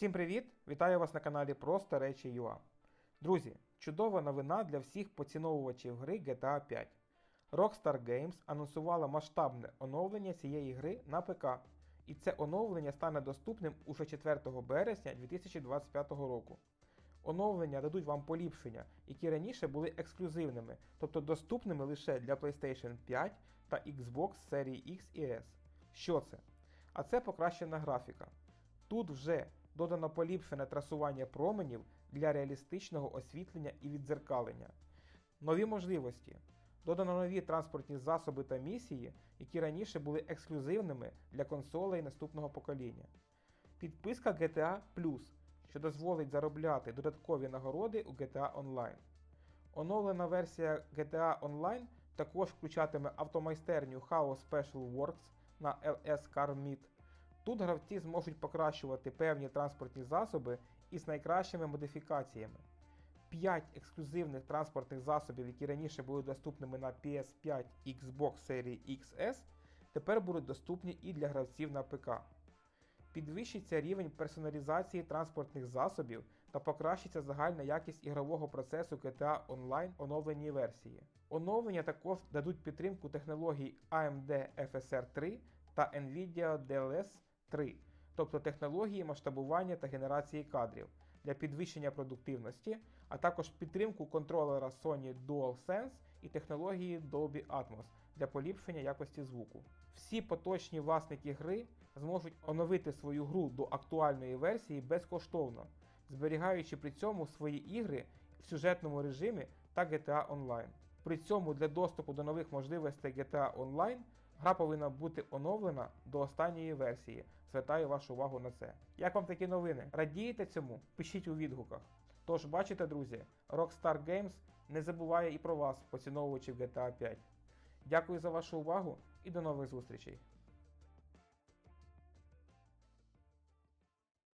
Всім привіт! Вітаю вас на каналі Просто Речі UA. Друзі, чудова новина для всіх поціновувачів гри GTA 5. Rockstar Games анонсувала масштабне оновлення цієї гри на ПК, і це оновлення стане доступним уже 4 березня 2025 року. Оновлення дадуть вам поліпшення, які раніше були ексклюзивними, тобто доступними лише для PlayStation 5 та Xbox серії X і S. Що це? А це покращена графіка. Тут вже додано поліпшене трасування променів для реалістичного освітлення і віддзеркалення. Нові можливості. Додано нові транспортні засоби та місії, які раніше були ексклюзивними для консолей наступного покоління. Підписка GTA Plus, що дозволить заробляти додаткові нагороди у GTA Online. Оновлена версія GTA Online також включатиме автомайстерню Chaos Special Works на LS Car Meet. Тут гравці зможуть покращувати певні транспортні засоби із найкращими модифікаціями. 5 ексклюзивних транспортних засобів, які раніше були доступними на PS5 Xbox серії XS, тепер будуть доступні і для гравців на ПК. Підвищиться рівень персоналізації транспортних засобів та покращиться загальна якість ігрового процесу GTA Online оновленій версії. Оновлення також дадуть підтримку технологій AMD FSR 3 та Nvidia DLS 3, тобто технології масштабування та генерації кадрів для підвищення продуктивності, а також підтримку контролера Sony DualSense і технології Dolby Atmos для поліпшення якості звуку. Всі поточні власники гри зможуть оновити свою гру до актуальної версії безкоштовно, зберігаючи при цьому свої ігри в сюжетному режимі та GTA Online. При цьому для доступу до нових можливостей GTA Online гра повинна бути оновлена до останньої версії. Звертаю вашу увагу на це. Як вам такі новини? Радієте цьому? Пишіть у відгуках. Тож, бачите, друзі, Rockstar Games не забуває і про вас, поціновувачів GTA 5. Дякую за вашу увагу і до нових зустрічей!